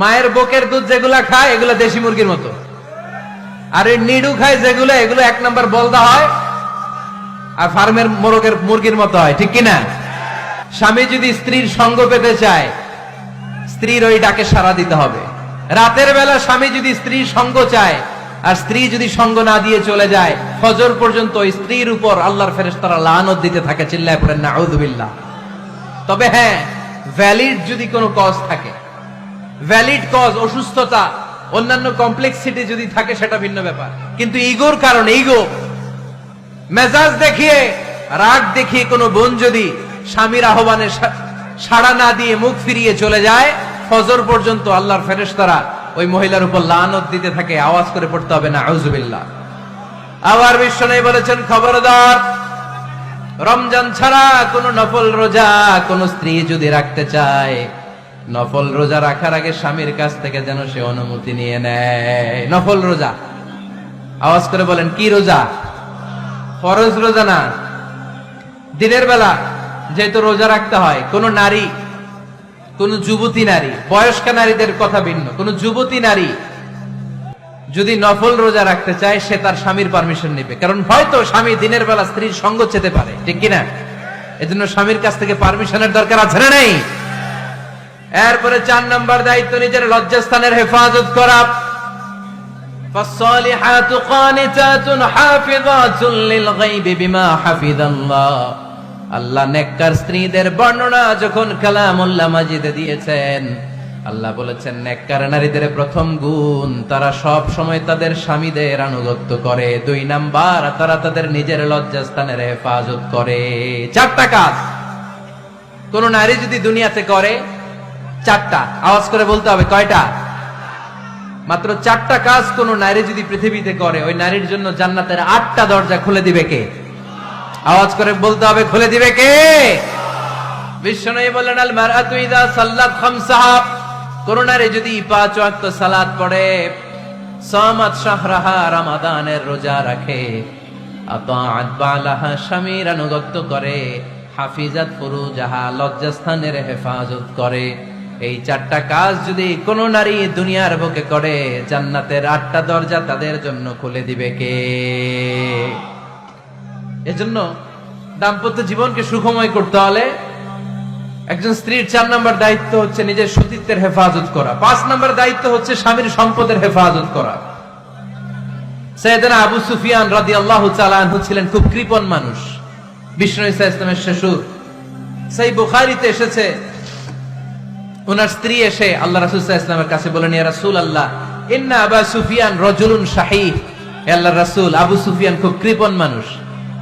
মায়ের বুকের দুধ যেগুলা খায়, এগুলো দেশি মুরগির মতো। আর এই নিডু খায় যেগুলো, এগুলো এক নম্বর বলদা হয়, আর ফার্মের মোরগের মুরগির মতো হয়, ঠিক কিনা? স্বামী যদি স্ত্রীর সঙ্গ পেতে চায়, স্ত্রীর ওই ডাকে সাড়া দিতে হবে। রাতের বেলা স্বামী যদি স্ত্রীর সঙ্গ চায়, আর স্ত্রী যদি সঙ্গ না দিয়ে চলে যায়, ফজর পর্যন্ত ওই স্ত্রীর উপর আল্লাহর ফেরেশতারা লানত দিতে থাকে, চিল্লায় পড়েন না তবে হ্যাঁ ভ্যালিড যদি কোনো কজ থাকে ভ্যালিড কজ অসুস্থতা, অন্যান্য কমপ্লেক্সিটি যদি থাকে সেটা ভিন্ন ব্যাপার। কিন্তু ইগোর কারণে, ইগো, মেজাজ দেখিয়ে, রাগ দেখিয়ে কোনো বোন যদি স্বামীর আহ্বানে সাড়া না দিয়ে মুখ ফিরিয়ে চলে যায়, ফজর পর্যন্ত আল্লাহর ফেরেশতারা ওই মহিলার উপর লানত দিতে থাকে, আওয়াজ করে পড়তে হবে না আউজুবিল্লাহ আবার বিশ্ব নেই বলেছেন, খবরদার, রমজান ছাড়া কোন নফল রোজা কোন স্ত্রী যদি রাখতে চায় নফল রোজা রাখার আগে স্বামীর কাছ থেকে যেন সে অনুমতি নিয়ে নেয়। নফল রোজা। আওয়াজ করে বলেন, কি রোজা? ফরজ রোজা না। দিনের বেলা যেহেতু রোজা রাখতে হয়, কোন নারী, কোন যুবতী নারী, বয়স্ক নারীদের কথা ভিন্ন, কোন যুবতী নারী যদি নফল রোজা রাখতে চায়, সে তার স্বামীর পারমিশন নেবে। কারণ হয়তো স্বামী দিনের বেলা স্ত্রীর সঙ্গ চেতে পারে, ঠিক কিনা? এজন্য স্বামীর কাছ থেকে পারমিশনের দরকার আছে না নেই? এরপরে চার নাম্বার দায়িত্ব নিজের লজ্জাস্থানের হেফাজত করা فالصالحات قانتات حافظات للغيب بما حفظ الله আল্লাহ নেককার স্ত্রীদের বর্ণনা যখন কালামুল্লাহ মাজিদে দিয়েছেন আল্লাহ বলেছেন নেককার নারীদের প্রথম গুণ তারা সব সময় তাদের স্বামীদের আনুগত্য করে দুই নাম্বার তারা তাদের নিজের লজ্জাস্থানের হেফাজত করে চারটা কাজ কোন নারী যদি দুনিয়াতে করে চারটা। আওয়াজ করে বলতে হবে, কয়টা? মাত্র চারটা কাজ কোন নারী যদি পৃথিবীতে করে, ওই নারীর জন্য জান্নাতের আটটা দরজা খুলে দিবে কে? আওয়াজ করে বলতে হবে, খুলে দিবে কে? বললেন আল কোন নারী যদি পাঁচ পড়ে শাহরাহা রমাদানের রোজা রাখে, আতাআত বালাহা স্বামীর করে, হাফিজাত ফুরুজাহা লজ্জাস্থানের হেফাজত করে। এই চারটা কাজ যদি কোন নারী দুনিয়ার বুকে করে, জান্নাতের আটটা দরজা তাদের জন্য খুলে দিবে কে? এজন্য দাম্পত্য জীবনকে সুখময় করতে হলে একজন স্ত্রীর চার নম্বর দায়িত্ব হচ্ছে নিজের সতীত্বের হেফাজত করা। পাঁচ নম্বর দায়িত্ব হচ্ছে স্বামীর সম্পদের হেফাজত করা। সৈয়দনা আবু সুফিয়ান রাদি আল্লাহ ছিলেন খুব কৃপণ মানুষ। বিষ্ণু ইসা ইসলামের শ্বশুর। সেই বুখারিতে এসেছে ওনার স্ত্রী এসে আল্লাহ রাসুল ইসলামের কাছে বলেন, ইয়া রাসূল আল্লাহ ইন্না আবা সুফিয়ান রজুলুন শাহী আল্লাহ রাসূল, আবু সুফিয়ান খুব কৃপণ মানুষ।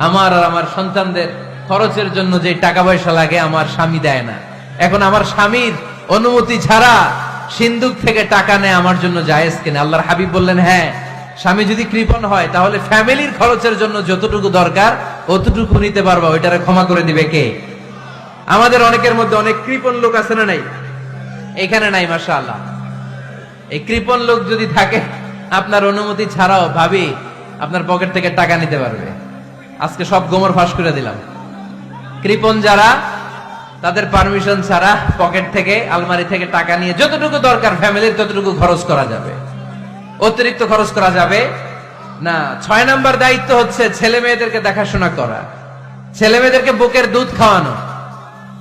আমার আর আমার সন্তানদের খরচের জন্য যে টাকা পয়সা লাগে, আমার স্বামী দেয় না। এখন আমার স্বামীর অনুমতি ছাড়া সিন্ধুক থেকে টাকা নেয়, আমার জন্য জায়েজ কিনা? আল্লাহর হাবিব বললেন হ্যাঁ স্বামী যদি কৃপণ হয়, তাহলে ফ্যামিলির খরচের জন্য যতটুকু দরকার, অতটুকু নিতে পারবা। ওইটারে ক্ষমা করে দিবে কে? আমাদের অনেকের মধ্যে অনেক কৃপণ লোক আছে না নাই? এখানে নাই মাসা আল্লাহ এই কৃপণ লোক যদি থাকে, আপনার অনুমতি ছাড়াও ভাবি আপনার পকেট থেকে টাকা নিতে পারবে। আজকে সব গোমর ফাঁস করে দিলাম। কৃপণ যারা, তাদের পারমিশন ছাড়া পকেট থেকে, আলমারি থেকে টাকা নিয়ে যতটুকু দরকার, ফ্যামিলির ততটুকু খরচ করা যাবে। অতিরিক্ত খরচ করা যাবে না। ছয় নাম্বার দায়িত্ব হচ্ছে ছেলে মেয়েদেরকে দেখাশোনা করা। ছেলে মেয়েদেরকে বুকের দুধ খাওয়ানো।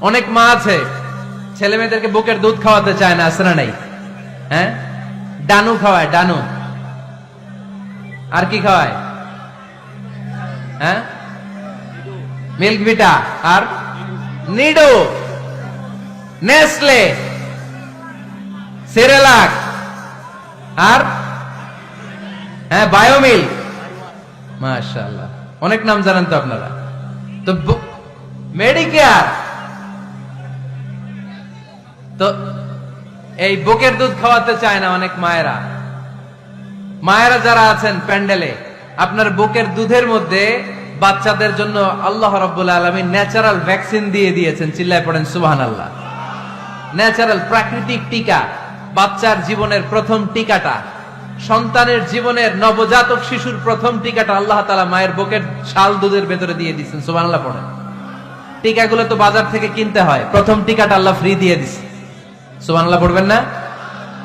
অনেক মা আছে ছেলে মেয়েদেরকে বুকের দুধ খাওয়াতে চায় না না নাই? হ্যাঁ? ডানু খাওয়ায়, ডানু। আর কি খাওয়ায়? হ্যাঁ? মিল্ক বিটা আর? নিডো। নেসলে। সেরেলাক। আর? হ্যাঁ বায়োমিল। মাশাআল্লাহ। অনেক নাম জানেন তো আপনারা। তো মেডিকেয়ার। তো এই বুকের দুধ খাওয়াতে চায় না অনেক মায়েরা। মায়েরা যারা আছেন প্যান্ডেলে, আপনার বুকের দুধের মধ্যে বাচ্চাদের জন্য আল্লাহ রব্বুল আলমী ন্যাচারাল ভ্যাকসিন দিয়ে দিয়েছেন, চিল্লায় পড়েন সুবাহান আল্লাহ ন্যাচারাল প্রাকৃতিক টিকা, বাচ্চার জীবনের প্রথম টিকাটা, সন্তানের জীবনের নবজাতক শিশুর প্রথম টিকাটা আল্লাহ তালা মায়ের বুকের শাল দুধের ভেতরে দিয়ে দিচ্ছেন সুবাহ পড়েন। টিকাগুলো তো বাজার থেকে কিনতে হয়, প্রথম টিকাটা আল্লাহ ফ্রি দিয়ে দিচ্ছে সুবাহ পড়বেন না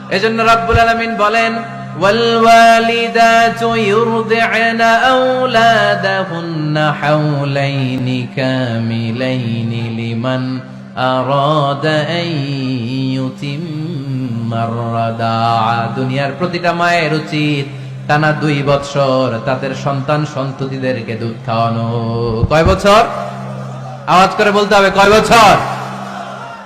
এজন্য রাব্বুল আলামিন বলেন والوالدات يرضعن أولادهن حولين كاملين لمن أراد أن يتم الرضاعة দুনিয়ার প্রতিটা মায়ের উচিত টানা দুই বছর তাদের সন্তান সন্ততিদেরকে দুধ খাওয়ানো কয় বছর আওয়াজ করে বলতে হবে কয় বছর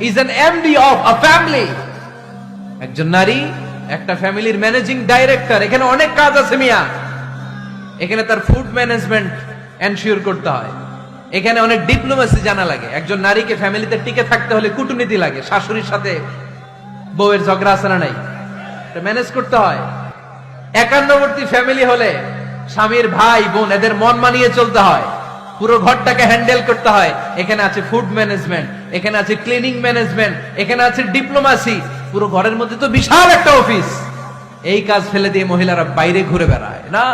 is an MD of a family একজন নারী, একটা ফ্যামিলির ম্যানেজিং ডাইরেক্টর। এখানে অনেক কাজ আছে মিয়া। এখানে তার ফুড ম্যানেজমেন্ট এনশিওর করতে হয়। এখানে অনেক ডিপ্লোমেসি জানা লাগে। একজন নারীকে ফ্যামিলিতে টিকে থাকতে হলে কূটনীতি লাগে, শাশুড়ির সাথে বউয়ের ঝগড়া আছে না নাই? ম্যানেজ করতে হয়। একান্নবর্তী ফ্যামিলি হলে স্বামীর ভাই, বোন, এদের মন মানিয়ে চলতে হয়। পুরো ঘরটাকে হ্যান্ডেল করতে হয়। এখানে আছে ফুড ম্যানেজমেন্ট। এখানে আছে ক্লিনিং ম্যানেজমেন্ট এখানে আছে ডিপ্লোমাসি পুরো ঘরের মধ্যে তো বিশাল একটা অফিস এই কাজ ফেলে দিয়ে মহিলারা বাইরে ঘুরে বেড়ায়। না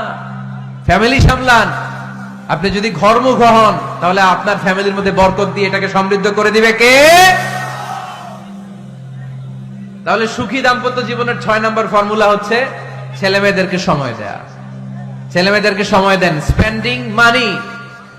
ফ্যামিলি সামলান। আপনি যদি ঘরমুখ হন, তাহলে আপনার ফ্যামিলির মধ্যে বরকত দিয়ে এটাকে সমৃদ্ধ করে দিবে কে? তাহলে সুখী দাম্পত্য জীবনের ছয় নম্বর ফর্মুলা হচ্ছে ছেলে মেয়েদেরকে সময় দেয়া। ছেলে মেয়েদেরকে সময় দেন। Spending money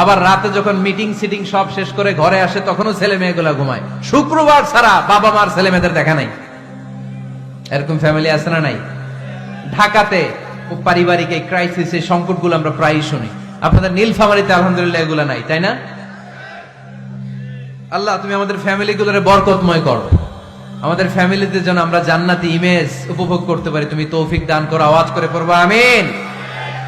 আবার রাতে যখন মিটিং সিটিং সব শেষ করে ঘরে আসে, তখনও ছেলে মেয়েগুলা ঘুমায়। শুক্রবার ছাড়া বাবা মার ছেলে মেয়েদের দেখা নাই। এরকম ফ্যামিলি আছে না নাই? ঢাকাতে পারিবারিক এই ক্রাইসিস এই সংকটগুলো আমরা প্রায়ই শুনি। আপনাদের নীলফামারিতে আলহামদুলিল্লাহ এগুলো নাই, তাই না? আল্লাহ, তুমি আমাদের ফ্যামিলি গুলোরে বরকতময় করো। আমাদের ফ্যামিলিতে যেন আমরা জান্নাতি ইমেজ উপভোগ করতে পারি। তুমি তৌফিক দান করো, আওয়াজ করে পড়ব, আমিন।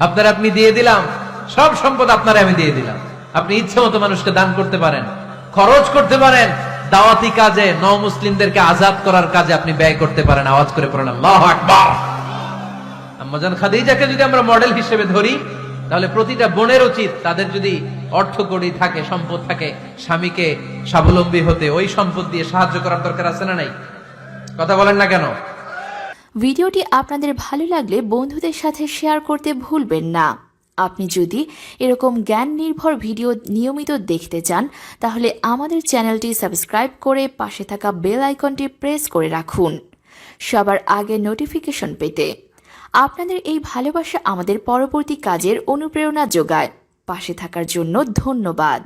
আপনার আপনি দিয়ে দিলাম। সব সম্পদ আপনার আমি দিয়ে দিলাম। আপনি ইচ্ছে মতো মানুষকে দান করতে পারেন, খরচ করতে পারেন, দাওয়াতি কাজে ন মুসলিমদেরকে আজাদ করার কাজে আপনি ব্যয় করতে পারেন। আওয়াজ করে পড়েন, আল্লাহু আকবার। আম্মাজান খাদিজাকে যদি আমরা মডেল হিসেবে ধরি, তাহলে প্রতিটা বোনের উচিত তাদের যদি অর্থ কড়ি থাকে, সম্পদ থাকে, স্বামীকে স্বাবলম্বী হতে, ওই সম্পদ দিয়ে সাহায্য করার দরকার আছে না নাই? কথা বলেন না কেন? ভিডিওটি আপনাদের ভালো লাগলে বন্ধুদের সাথে শেয়ার করতে ভুলবেন না। আপনি যদি এরকম জ্ঞান নির্ভর ভিডিও নিয়মিত দেখতে চান, তাহলে আমাদের চ্যানেলটি সাবস্ক্রাইব করে পাশে থাকা বেল আইকনটি প্রেস করে রাখুন। সবার আগে নোটিফিকেশন পেতে আপনাদের এই ভালোবাসা আমাদের পরবর্তী কাজের অনুপ্রেরণা যোগায়। পাশে থাকার জন্য ধন্যবাদ।